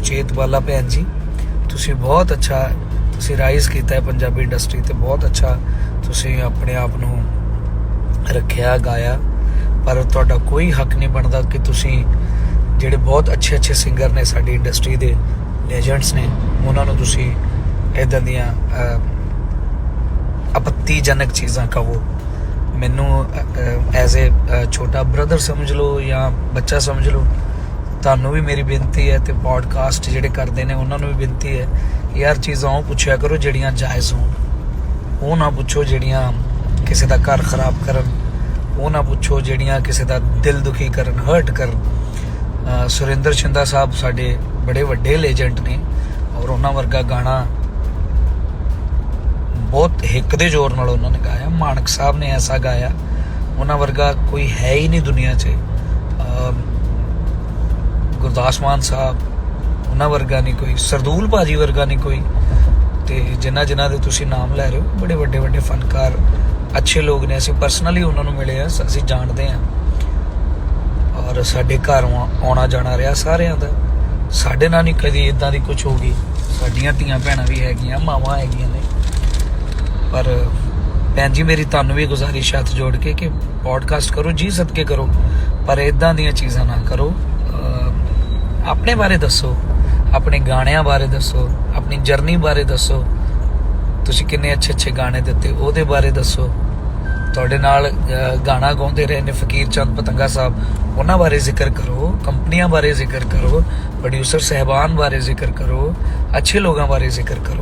ਸੁਚੇਤ ਵਾਲਾ ਭੈਣ ਜੀ, ਤੁਸੀਂ ਬਹੁਤ ਅੱਛਾ ਤੁਸੀਂ ਰਾਈਜ਼ ਕੀਤਾ ਹੈ ਪੰਜਾਬੀ ਇੰਡਸਟਰੀ ਤੇ ਬਹੁਤ ਅੱਛਾ ਤੁਸੀਂ ਆਪਣੇ ਆਪ ਨੂੰ ਰੱਖਿਆ, ਗਾਇਆ। ਪਰ ਤੁਹਾਡਾ ਕੋਈ ਹੱਕ ਨਹੀਂ ਬਣਦਾ ਕਿ ਤੁਸੀਂ ਜਿਹੜੇ ਬਹੁਤ ਅੱਛੇ ਅੱਛੇ ਸਿੰਗਰ ਨੇ ਸਾਡੀ ਇੰਡਸਟਰੀ ਦੇ ਲੈਜੈਂਡਸ ਨੇ, ਉਹਨਾਂ ਨੂੰ ਤੁਸੀਂ ਇਦਾਂ ਦੀਆਂ ਆਪੱਤੀਜਨਕ ਚੀਜ਼ਾਂ ਕਹੋ। ਮੈਨੂੰ ਐਜ਼ ਅ ਛੋਟਾ ਬ੍ਰਦਰ ਸਮਝ ਲਓ ਜਾਂ ਬੱਚਾ ਸਮਝ ਲਓ ਤੁਹਾਨੂੰ ਵੀ ਮੇਰੀ ਬੇਨਤੀ ਹੈ ਤੇ ਪੋਡਕਾਸਟ ਜਿਹੜੇ ਕਰਦੇ ਨੇ, ਉਹਨਾਂ ਨੂੰ ਵੀ ਬੇਨਤੀ ਹੈ ਕਿ ਯਾਰ ਚੀਜ਼ਾਂ ਉਹ ਪੁੱਛਿਆ ਕਰੋ ਜਿਹੜੀਆਂ ਜਾਇਜ਼ ਹੋਣ। ਉਹ ਨਾ ਪੁੱਛੋ ਜਿਹੜੀਆਂ ਕਿਸੇ ਦਾ ਘਰ ਖਰਾਬ ਕਰਨ, ਉਹ ਨਾ ਪੁੱਛੋ ਜਿਹੜੀਆਂ ਕਿਸੇ ਦਾ ਦਿਲ ਦੁਖੀ ਕਰਨ ਹਰਟ ਕਰਨ। ਸੁਰਿੰਦਰ ਸ਼ਿੰਦਾ ਸਾਹਿਬ ਸਾਡੇ ਬੜੇ ਵੱਡੇ ਲੈਜੈਂਡ ਨੇ ਔਰ ਉਹਨਾਂ ਵਰਗਾ ਗਾਣਾ ਬਹੁਤ ਹਿੱਕ ਦੇ ਜ਼ੋਰ ਨਾਲ ਉਹਨਾਂ ਨੇ ਗਾਇਆ। ਮਾਨਕ ਸਾਹਿਬ ਨੇ ਐਸਾ ਗਾਇਆ। ਉਹਨਾਂ ਵਰਗਾ ਕੋਈ ਹੈ ਹੀ ਨਹੀਂ ਦੁਨੀਆ 'ਚ। ਗੁਰਦਾਸ ਮਾਨ ਸਾਹਿਬ, ਉਹਨਾਂ ਵਰਗਾ ਨਹੀਂ ਕੋਈ, ਸਰਦੂਲ ਭਾਜੀ ਵਰਗਾ ਨਹੀਂ ਕੋਈ। ਤੇ ਜਿਨ੍ਹਾਂ ਜਿਨ੍ਹਾਂ ਦੇ ਤੁਸੀਂ ਨਾਮ ਲੈ ਰਹੇ ਹੋ, ਬੜੇ ਵੱਡੇ ਵੱਡੇ ਫਨਕਾਰ, ਅੱਛੇ ਲੋਕ ਨੇ। ਅਸੀਂ ਪਰਸਨਲੀ ਉਹਨਾਂ ਨੂੰ ਮਿਲੇ ਆ ਅਸੀਂ ਜਾਣਦੇ ਆ। ਔਰ ਸਾਡੇ ਘਰ ਆਉਣਾ- ਜਾਣਾ ਰਿਹਾ ਸਾਰਿਆਂ ਦਾ। ਸਾਡੇ ਨਾਲ ਨਹੀਂ ਕਦੀ ਇਦਾਂ ਦੀ ਕੁਝ ਹੋ ਗਈ। ਸਾਡੀਆਂ ਧੀਆਂ ਭੈਣਾਂ ਵੀ ਹੈਗੀਆਂ, ਮਾਵਾਂ ਹੈਗੀਆਂ ਨੇ। ਪਰ ਭੈਣ ਜੀ, ਮੇਰੀ ਤੁਹਾਨੂੰ ਵੀ ਗੁਜ਼ਾਰਿਸ਼, ਹੱਥ ਜੋੜ ਕੇ ਕਿ ਪੋਡਕਾਸਟ ਕਰੋ, ਜੀ ਸਦਕੇ ਕਰੋ। ਪਰ ਇਦਾਂ ਦੀਆਂ ਚੀਜ਼ਾਂ ਨਾ ਕਰੋ। ਆਪਣੇ ਬਾਰੇ ਦੱਸੋ, ਆਪਣੇ ਗਾਣਿਆਂ ਬਾਰੇ ਦੱਸੋ, ਆਪਣੀ ਜਰਨੀ ਬਾਰੇ ਦੱਸੋ। ਤੁਸੀਂ ਕਿੰਨੇ ਅੱਛੇ ਅੱਛੇ ਗਾਣੇ ਦਿੱਤੇ, ਉਹਦੇ ਬਾਰੇ ਦੱਸੋ। ਤੁਹਾਡੇ ਨਾਲ ਗਾਣਾ ਗਾਉਂਦੇ ਰਹੇ ਨੇ ਫਕੀਰ ਚੰਦ ਪਤੰਗਾ ਸਾਹਿਬ, ਉਹਨਾਂ ਬਾਰੇ ਜ਼ਿਕਰ ਕਰੋ, ਕੰਪਨੀਆਂ ਬਾਰੇ ਜ਼ਿਕਰ ਕਰੋ ਪ੍ਰੋਡਿਊਸਰ ਸਹਿਬਾਨ ਬਾਰੇ ਜ਼ਿਕਰ ਕਰੋ, ਅੱਛੇ ਲੋਕਾਂ ਬਾਰੇ ਜ਼ਿਕਰ ਕਰੋ।